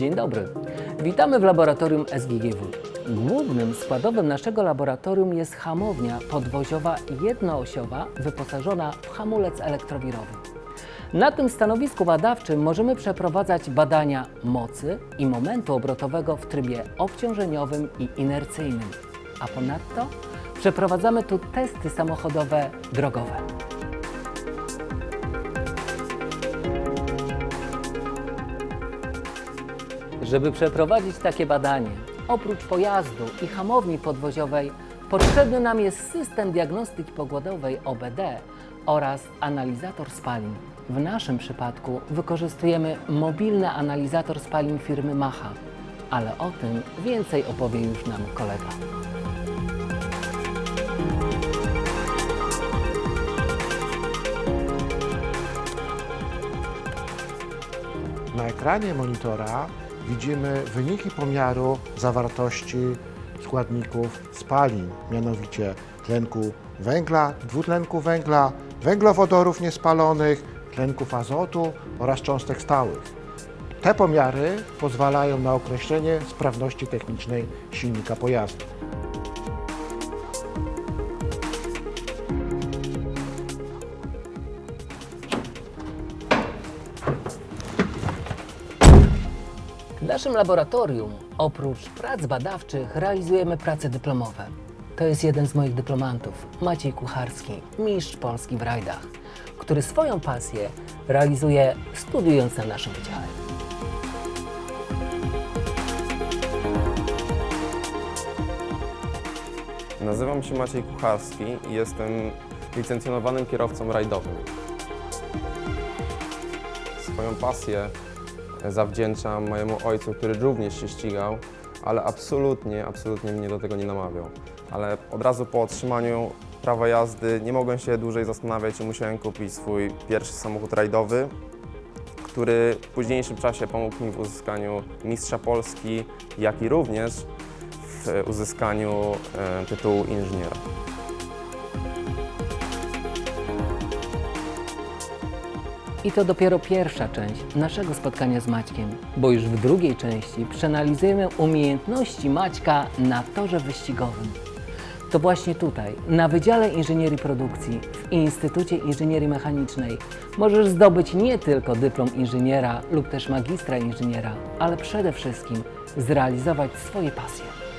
Dzień dobry. Witamy w laboratorium SGGW. Głównym składowym naszego laboratorium jest hamownia podwoziowa jednoosiowa wyposażona w hamulec elektrowirowy. Na tym stanowisku badawczym możemy przeprowadzać badania mocy i momentu obrotowego w trybie obciążeniowym i inercyjnym. A ponadto przeprowadzamy tu testy samochodowe drogowe. Żeby przeprowadzić takie badanie, oprócz pojazdu i hamowni podwoziowej, potrzebny nam jest system diagnostyki pogodowej OBD oraz analizator spalin. W naszym przypadku wykorzystujemy mobilny analizator spalin firmy Macha, ale o tym więcej opowie już nam kolega. Na ekranie monitora widzimy wyniki pomiaru zawartości składników spalin, mianowicie tlenku węgla, dwutlenku węgla, węglowodorów niespalonych, tlenków azotu oraz cząstek stałych. Te pomiary pozwalają na określenie sprawności technicznej silnika pojazdu. W naszym laboratorium oprócz prac badawczych realizujemy prace dyplomowe. To jest jeden z moich dyplomantów, Maciej Kucharski, mistrz Polski w rajdach, który swoją pasję realizuje studiując na naszym wydziale. Nazywam się Maciej Kucharski i jestem licencjonowanym kierowcą rajdowym. Swoją pasję zawdzięczam mojemu ojcu, który również się ścigał, ale absolutnie, absolutnie mnie do tego nie namawiał. Ale od razu po otrzymaniu prawa jazdy nie mogłem się dłużej zastanawiać i musiałem kupić swój pierwszy samochód rajdowy, który w późniejszym czasie pomógł mi w uzyskaniu mistrza Polski, jak i również w uzyskaniu e, tytułu inżyniera. I to dopiero pierwsza część naszego spotkania z Maćkiem, bo już w drugiej części przeanalizujemy umiejętności Maćka na torze wyścigowym. To właśnie tutaj, na Wydziale Inżynierii Produkcji w Instytucie Inżynierii Mechanicznej, możesz zdobyć nie tylko dyplom inżyniera lub też magistra inżyniera, ale przede wszystkim zrealizować swoje pasje.